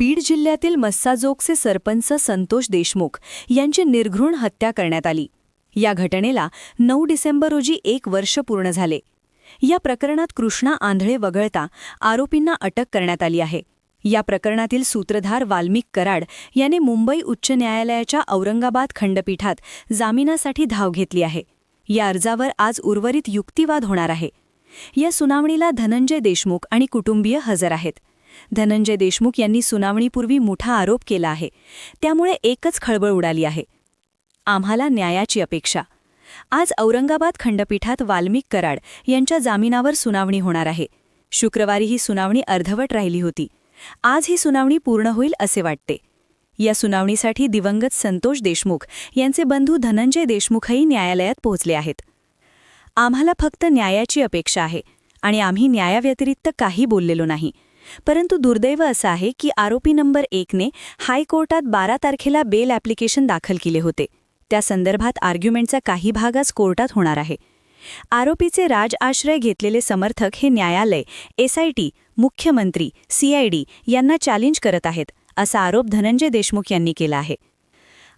बीड जिल्ह्यातील मस्साजोगचे सरपंच संतोष देशमुख यांची निर्घृण हत्या करण्यात आली. या घटनेला नऊ डिसेंबर रोजी एक वर्ष पूर्ण झाले. या प्रकरणात कृष्णा आंधळे वगळता आरोपींना अटक करण्यात आली आहे. या प्रकरणातील सूत्रधार वाल्मिक कराड याने मुंबई उच्च न्यायालयाच्या औरंगाबाद खंडपीठात जामिनासाठी धाव घेतली आहे. या अर्जावर आज उर्वरित युक्तिवाद होणार आहे. या सुनावणीला धनंजय देशमुख आणि कुटुंबीय हजर आहेत. धनंजय देशमुख यांनी सुनावणीपूर्वी मोठा आरोप केला आहे. त्यामुळे एकच खळबळ उडाली आहे. आम्हाला न्यायाची अपेक्षा. आज औरंगाबाद खंडपीठात वाल्मिक कराड यांच्या जामिनावर सुनावणी होणार आहे. शुक्रवारी ही सुनावणी अर्धवट राहिली होती. आज ही सुनावणी पूर्ण होईल असे वाटते. या सुनावणीसाठी दिवंगत संतोष देशमुख यांचे बंधू धनंजय देशमुखही न्यायालयात पोहोचले आहेत. आम्हाला फक्त न्यायाची अपेक्षा आहे आणि आम्ही न्यायाव्यतिरिक्त काही बोललेलो नाही. परंतु दुर्दैव असं आहे की आरोपी नंबर एकने हायकोर्टात बारा तारखेला बेल ॲप्लिकेशन दाखल केले होते. त्या संदर्भात आर्ग्युमेंटचा काही भाग आज कोर्टात होणार आहे. आरोपीचे राज आश्रय घेतलेले समर्थक हे न्यायालय एसआयटी मुख्यमंत्री सीआयडी यांना चॅलेंज करत आहेत असा आरोप धनंजय देशमुख यांनी केला आहे.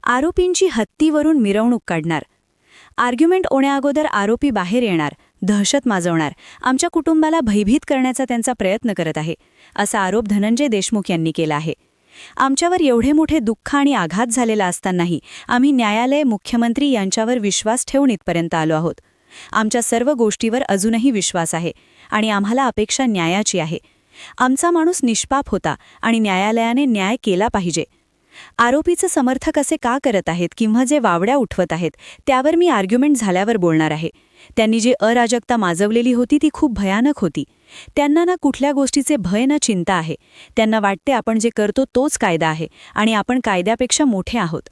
आरोपींची हत्तीवरून मिरवणूक काढणार. आर्ग्युमेंट ओण्याअगोदर आरोपी बाहेर येणार दहशत माजवणार. आमच्या कुटुंबाला भयभीत करण्याचा त्यांचा प्रयत्न करत आहे असा आरोप धनंजय देशमुख यांनी केला आहे. आमच्यावर एवढे मोठे दुःख आणि आघात झालेला असतानाही आम्ही न्यायालय मुख्यमंत्री यांच्यावर विश्वास ठेवून इथपर्यंत आलो आहोत. आमच्या सर्व गोष्टीवर अजूनही विश्वास आहे आणि आम्हाला अपेक्षा न्यायाची आहे. आमचा माणूस निष्पाप होता आणि न्यायालयाने न्याय केला पाहिजे. आरोपीचं समर्थक असे का करत आहेत किंवा जे वावड्या उठवत आहेत त्यावर मी आर्ग्युमेंट झाल्यावर बोलणार आहे. त्यांनी जी अराजकता माजवलेली होती ती खूप भयानक होती. त्यांना ना कुठल्या गोष्टीचे भय ना चिंता आहे. त्यांना वाटते आपण जे करतो तोच कायदा आहे आणि आपण कायद्यापेक्षा मोठे आहोत.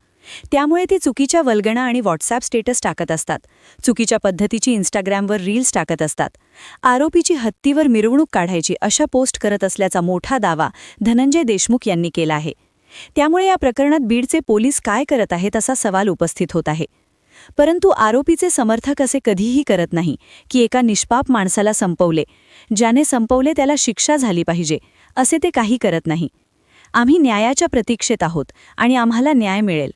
त्यामुळे ते चुकीच्या वल्गणा आणि व्हॉट्सॲप स्टेटस टाकत असतात. चुकीच्या पद्धतीची इंस्टाग्रामवर रील्स टाकत असतात. आरोपीची हत्तीवर मिरवणूक काढायची अशा पोस्ट करत असल्याचा मोठा दावा धनंजय देशमुख यांनी केला आहे. त्यामुळे या प्रकरणात बीडचे पोलीस काय करत आहेत असा सवाल उपस्थित होत आहे. परंतु आरोपीचे समर्थक असे कधीही करत नाही की एका निष्पाप माणसाला संपवले ज्याने संपवले त्याला शिक्षा झाली पाहिजे असे ते काही करत नाही. आम्ही न्यायाच्या प्रतीक्षेत आहोत आणि आम्हाला न्याय मिळेल.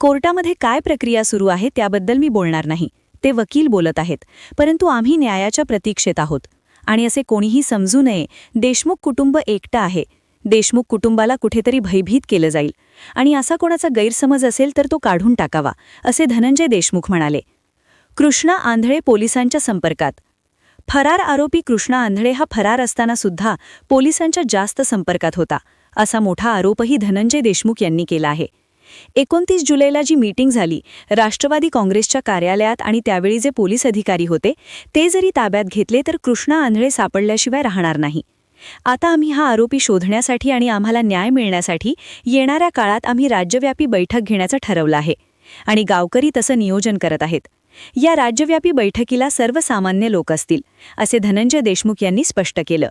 कोर्टामध्ये काय प्रक्रिया सुरू आहे त्याबद्दल मी बोलणार नाही ते वकील बोलत आहेत परंतु आम्ही न्यायाच्या प्रतीक्षेत आहोत. आणि असे कोणीही समजू नये देशमुख कुटुंब एकटं आहे देशमुख कुटुंबाला कुठेतरी भयभीत केलं जाईल. आणि असा कोणाचा गैरसमज असेल तर तो काढून टाकावा असे धनंजय देशमुख म्हणाले. कृष्णा आंधळे पोलिसांच्या संपर्कात. फरार आरोपी कृष्णा आंधळे हा फरार असताना सुद्धा पोलिसांच्या जास्त संपर्कात होता असा मोठा आरोपही धनंजय देशमुख यांनी केला आहे. एकोणतीस जुलैला जी मीटिंग झाली राष्ट्रवादी काँग्रेसच्या कार्यालयात आणि त्यावेळी जे पोलीस अधिकारी होते ते जरी ताब्यात घेतले तर कृष्णा आंधळे सापडल्याशिवाय राहणार नाही. आता आम्ही हा आरोपी शोधण्यासाठी आणि आम्हाला न्याय मिळण्यासाठी येणाऱ्या काळात आम्ही राज्यव्यापी बैठक घेण्याचं ठरवलं आहे आणि गावकरी तसं नियोजन करत आहेत. या राज्यव्यापी बैठकीला सर्वसामान्य लोक असतील असे धनंजय देशमुख यांनी स्पष्ट केलं.